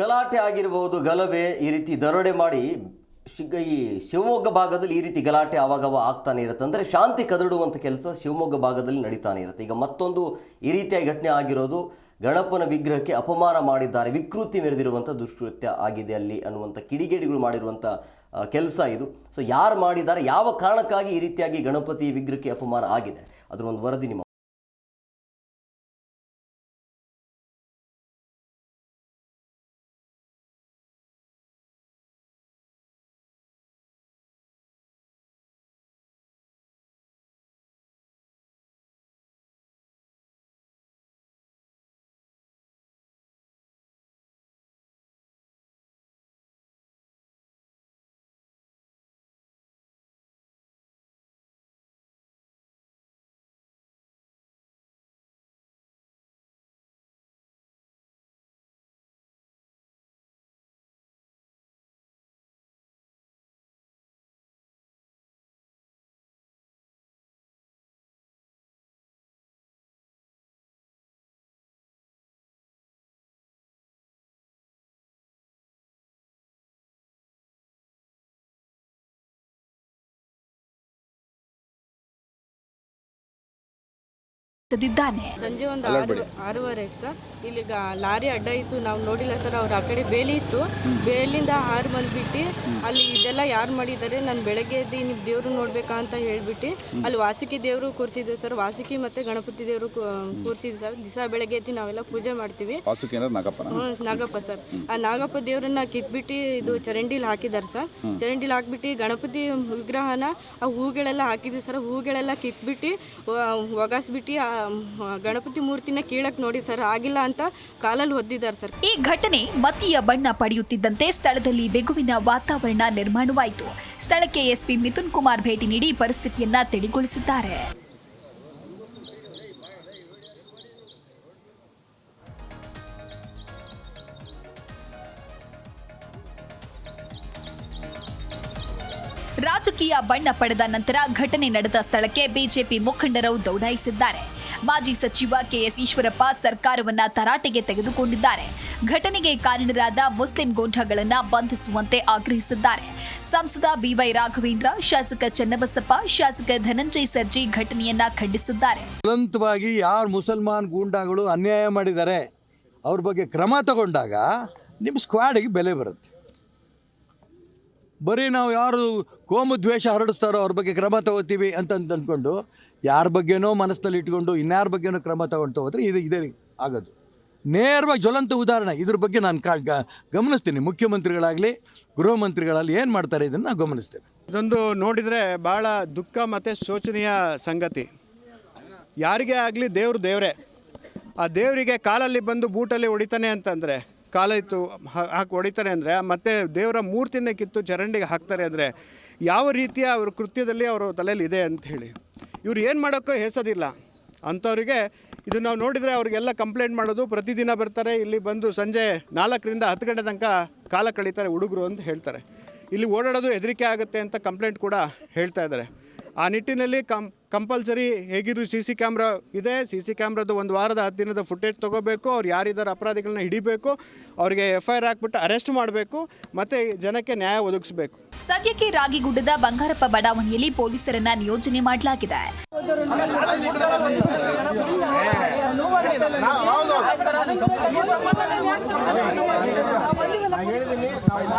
ಗಲಾಟೆ ಆಗಿರ್ಬೋದು, ಗಲಭೆ ಈ ರೀತಿ ದರೋಡೆ ಮಾಡಿ ಶಿಗ್ಗ ಈ ಶಿವಮೊಗ್ಗ ಭಾಗದಲ್ಲಿ ಈ ರೀತಿ ಗಲಾಟೆ ಆವಾಗವ ಆಗ್ತಾನೆ ಇರುತ್ತೆ. ಅಂದರೆ ಶಾಂತಿ ಕದಡುವಂಥ ಕೆಲಸ ಶಿವಮೊಗ್ಗ ಭಾಗದಲ್ಲಿ ನಡೀತಾನೆ ಇರುತ್ತೆ. ಈಗ ಮತ್ತೊಂದು ಈ ರೀತಿಯ ಘಟನೆ ಆಗಿರೋದು, ಗಣಪನ ವಿಗ್ರಹಕ್ಕೆ ಅಪಮಾನ ಮಾಡಿದ್ದಾರೆ, ವಿಕೃತಿ ಮೆರೆದಿರುವಂಥ ದುಷ್ಕೃತ್ಯ ಆಗಿದೆ ಅಲ್ಲಿ ಅನ್ನುವಂಥ ಕಿಡಿಗೇಡಿಗಳು ಮಾಡಿರುವಂಥ ಕೆಲಸ ಇದು. ಸೊ ಯಾರು ಮಾಡಿದ್ದಾರೆ, ಯಾವ ಕಾರಣಕ್ಕಾಗಿ ಈ ರೀತಿಯಾಗಿ ಗಣಪತಿ ವಿಗ್ರಹಕ್ಕೆ ಅಪಮಾನ ಆಗಿದೆ? ಅದರ ಒಂದು ವರದಿ ನಿಮ್ಮ ಿದ್ದಾನೆ ಸಂಜೆ ಒಂದು ಆರು ಆರೂವರೆಗೆ ಸರ್. ಇಲ್ಲಿ ಗ- ಲಾರಿ ಅಡ್ಡ ಇತ್ತು ನಾವು ನೋಡಿಲ್ಲ ಸರ್ ಅವ್ರ ಆ ಕಡೆ ಬೇಲಿ ಇತ್ತು. ಬೇಲಿಂದ ಹಾರು ಬಂದ್ಬಿಟ್ಟು ಅಲ್ಲಿ ಇದೆಲ್ಲ ಯಾರು ಮಾಡಿದ್ದಾರೆ ನಾನು ಬೆಳಗ್ಗೆ ಎದ್ದು ನಿಮ್ ದೇವರು ನೋಡ್ಬೇಕಾ ಅಂತ ಹೇಳ್ಬಿಟ್ಟು ಅಲ್ಲಿ ವಾಸುಕಿ ದೇವರು ಕೂರಿಸಿದ್ರು ಸರ್. ವಾಸುಕಿ ಮತ್ತೆ ಗಣಪತಿ ದೇವರು ಕೂರಿಸಿದ್ರು ಸರ್. ದಿವಸ ಬೆಳಗ್ಗೆ ಎದ್ದು ನಾವೆಲ್ಲ ಪೂಜೆ ಮಾಡ್ತೀವಿ. ನಾಗಪ್ಪ ಸರ್. ಆ ನಾಗಪ್ಪ ದೇವ್ರನ್ನ ಕಿತ್ಬಿಟ್ಟು ಇದು ಚರಂಡಿಲಿ ಹಾಕಿದ್ದಾರೆ ಸರ್. ಚರಂಡಿಲಿ ಹಾಕ್ಬಿಟ್ಟು ಗಣಪತಿ ವಿಗ್ರಹನ ಆ ಹೂಗಳೆಲ್ಲ ಹಾಕಿದ್ವಿ ಸರ್. ಹೂಗಳೆಲ್ಲ ಕಿತ್ಬಿಟ್ಟು ಒಗಾಸ್ಬಿಟ್ಟು ಗಣಪತಿ ಮೂರ್ತಿನ ಕೀಳಕ್ ನೋಡಿ ಸರ್, ಆಗಿಲ್ಲ ಅಂತ ಕಾಲಲ್ಲಿ ಹೊದ್ದಿದ್ದಾರೆ ಸರ್. ಈ ಘಟನೆ ಮತೀಯ ಬಣ್ಣ ಪಡೆಯುತ್ತಿದ್ದಂತೆ ಸ್ಥಳದಲ್ಲಿ ಬೆಗುವಿನ ವಾತಾವರಣ ನಿರ್ಮಾಣವಾಯಿತು. ಸ್ಥಳಕ್ಕೆ ಎಸ್ಪಿ ಮಿಥುನ್ ಕುಮಾರ್ ಭೇಟಿ ನೀಡಿ ಪರಿಸ್ಥಿತಿಯನ್ನ ತಿಳಿಗೊಳಿಸಿದ್ದಾರೆ. ರಾಜಕೀಯ ಬಣ್ಣ ಪಡೆದ ನಂತರ ಘಟನೆ ನಡೆದ ಸ್ಥಳಕ್ಕೆ ಬಿಜೆಪಿ ಮುಖಂಡರು ದೌಡಾಯಿಸಿದ್ದಾರೆ. ಮಾಜಿ ಸಚಿವ ಕೆಎಸ್ ಈಶ್ವರಪ್ಪ ಸರ್ಕಾರವನ್ನ ತರಾಟೆಗೆ ತೆಗೆದುಕೊಂಡಿದ್ದಾರೆ. ಘಟನೆಗೆ ಕಾರಣರಾದ ಮುಸ್ಲಿಂ ಗೂಂಡಾಗಳನ್ನ ಬಂಧಿಸುವಂತೆ ಆಗ್ರಹಿಸಿದ್ದಾರೆ. ಸಂಸದ ಬಿವೈ ರಾಘವೇಂದ್ರ, ಶಾಸಕ ಚನ್ನಬಸಪ್ಪ, ಶಾಸಕ ಧನಂಜಯ ಸರ್ಜಿ ಘಟನೆಯನ್ನ ಖಂಡಿಸಿದ್ದಾರೆ. ಜ್ವಲಂತವಾಗಿ ಯಾರು ಮುಸಲ್ಮಾನ್ ಗೂಂಡಾಗಳು ಅನ್ಯಾಯ ಮಾಡಿದ್ದಾರೆ, ಅವ್ರ ಬಗ್ಗೆ ಕ್ರಮ ತಗೊಂಡಾಗ ನಿಮ್ಮ ಸ್ಕ್ವಾಡಿಗೆ ಬೆಲೆ ಬರುತ್ತೆ. ಬರೀ ನಾವು ಯಾರು ಕೋಮು ದ್ವೇಷ ಹರಡಿಸ್ತಾರೋ ಅವ್ರ ಬಗ್ಗೆ ಕ್ರಮ ತಗೋತೀವಿ ಅಂತ ಅಂದ್ಕೊಂಡು ಯಾರ ಬಗ್ಗೆನೋ ಮನಸ್ಸಲ್ಲಿ ಇಟ್ಕೊಂಡು ಇನ್ಯಾರ ಬಗ್ಗೆನೋ ಕ್ರಮ ತಗೊಂಡು ಹೋದ್ರೆ ಇದು ಇದೇ ಆಗೋದು. ನೇರವಾಗಿ ಜ್ವಲಂತ ಉದಾಹರಣೆ. ಇದ್ರ ಬಗ್ಗೆ ನಾನು ಗಮನಿಸ್ತೀನಿ. ಮುಖ್ಯಮಂತ್ರಿಗಳಾಗಲಿ, ಗೃಹ ಮಂತ್ರಿಗಳಲ್ಲಿ ಏನು ಮಾಡ್ತಾರೆ ಇದನ್ನು ಗಮನಿಸ್ತೇವೆ ಇದೊಂದು ನೋಡಿದರೆ ಭಾಳ ದುಃಖ ಮತ್ತು ಶೋಚನೀಯ ಸಂಗತಿ. ಯಾರಿಗೇ ಆಗಲಿ ದೇವರು ದೇವರೇ. ಆ ದೇವರಿಗೆ ಕಾಲಲ್ಲಿ ಬಂದು ಬೂಟಲ್ಲಿ ಹೊಡಿತಾನೆ ಅಂತಂದರೆ ಕಾಲ ಇತ್ತು ಹಾಕಿ ಹೊಡಿತಾರೆ ಅಂದರೆ ಮತ್ತೆ ದೇವರ ಮೂರ್ತಿನೇ ಕಿತ್ತು ಚರಂಡಿಗೆ ಹಾಕ್ತಾರೆ ಅಂದರೆ ಯಾವ ರೀತಿಯ ಅವ್ರ ಕೃತ್ಯದಲ್ಲಿ ಅವರ ತಲೆಯಲ್ಲಿ ಇದೆ ಅಂತ ಹೇಳಿ. ಇವ್ರು ಏನು ಮಾಡೋಕ್ಕೂ ಹೆಸೋದಿಲ್ಲ. ಅಂಥವ್ರಿಗೆ ಇದು ನಾವು ನೋಡಿದರೆ ಅವ್ರಿಗೆಲ್ಲ ಕಂಪ್ಲೇಂಟ್ ಮಾಡೋದು, ಪ್ರತಿದಿನ ಬರ್ತಾರೆ, ಇಲ್ಲಿ ಬಂದು ಸಂಜೆ ನಾಲ್ಕರಿಂದ ಹತ್ತು ಗಂಟೆ ತನಕ ಕಾಲ ಕಳೀತಾರೆ ಹುಡುಗರು ಅಂತ ಹೇಳ್ತಾರೆ. ಇಲ್ಲಿ ಓಡಾಡೋದು ಹೆದರಿಕೆ ಆಗುತ್ತೆ ಅಂತ ಕಂಪ್ಲೇಂಟ್ ಕೂಡ ಹೇಳ್ತಾ ಇದ್ದಾರೆ. ಆ ನಿಟ್ಟಿನಲ್ಲಿ ಕಂ ಕಂಪಲ್ಸರಿ ಹೇಗಿದ್ರು ಸಿ ಸಿ ಕ್ಯಾಮ್ರಾ ಇದೆ. ಸಿ ಸಿ ಕ್ಯಾಮ್ರಾದು ಒಂದು ವಾರದ ಹತ್ತು ದಿನದ ಫುಟೇಜ್ ತೊಗೋಬೇಕು. ಅವ್ರು ಯಾರಿದ್ದಾರೆ ಅಪರಾಧಿಗಳನ್ನ ಹಿಡಿಬೇಕು. ಅವರಿಗೆ ಎಫ್ ಐ ಆರ್ ಹಾಕ್ಬಿಟ್ಟು ಅರೆಸ್ಟ್ ಮಾಡಬೇಕು. ಮತ್ತು ಜನಕ್ಕೆ ನ್ಯಾಯ ಒದಗಿಸಬೇಕು. ಸದ್ಯಕ್ಕೆ ರಾಗಿಗುಡ್ಡದ ಬಂಗಾರಪ್ಪ ಬಡಾವಣೆಯಲ್ಲಿ ಪೊಲೀಸರನ್ನ ನಿಯೋಜನೆ ಮಾಡಲಾಗಿದೆ.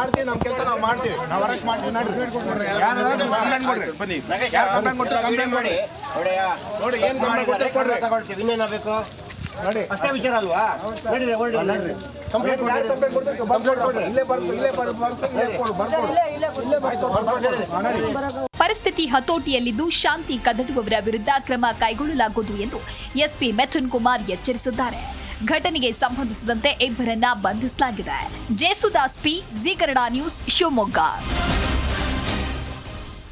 ಮಾಡ್ತೀವಿ ನಮ್ಮ ಕೆಲಸ ನಾವು ಮಾಡ್ತೀವಿ ನಾವು ಅರೆಸ್ಟ್ ಮಾಡ್ತೀವಿ. ಬನ್ನಿ. ನೋಡಿ. ಏನು ತಗೊಳ್ತೀವಿ ಇನ್ನೇನ ಬೇಕು. ನೋಡಿ. ಅಷ್ಟೇ ವಿಚಾರ ಅಲ್ವಾ? ನೋಡಿ ಹೊರಡಿ ಕಂಪ್ಲೇಂಟ್ ಕೊಡಿ ಇಲ್ಲೇ ಬರ್ತು ಇಲ್ಲೇ ಬರ್ತು ಇಲ್ಲೇ ಕೊಡು ಬರ್ಕೊಡು ಪರಿಸ್ಥಿತಿ ಹತೋಟಿಯಲ್ಲಿದ್ದು ಶಾಂತಿ ಕದಡುವವರ ವಿರುದ್ಧ ಕ್ರಮ ಕೈಗೊಳ್ಳಲಾಗುವುದು ಎಂದು ಎಸ್ಪಿ ಮೆಥುನ್ ಕುಮಾರ್ ಎಚ್ಚರಿಸಿದ್ದಾರೆ. ಘಟನೆಗೆ ಸಂಬಂಧಿಸಿದಂತೆ ಇಬ್ಬರನ್ನ ಬಂಧಿಸಲಾಗಿದೆ. Jesudas P G Kannada news Shivamogga.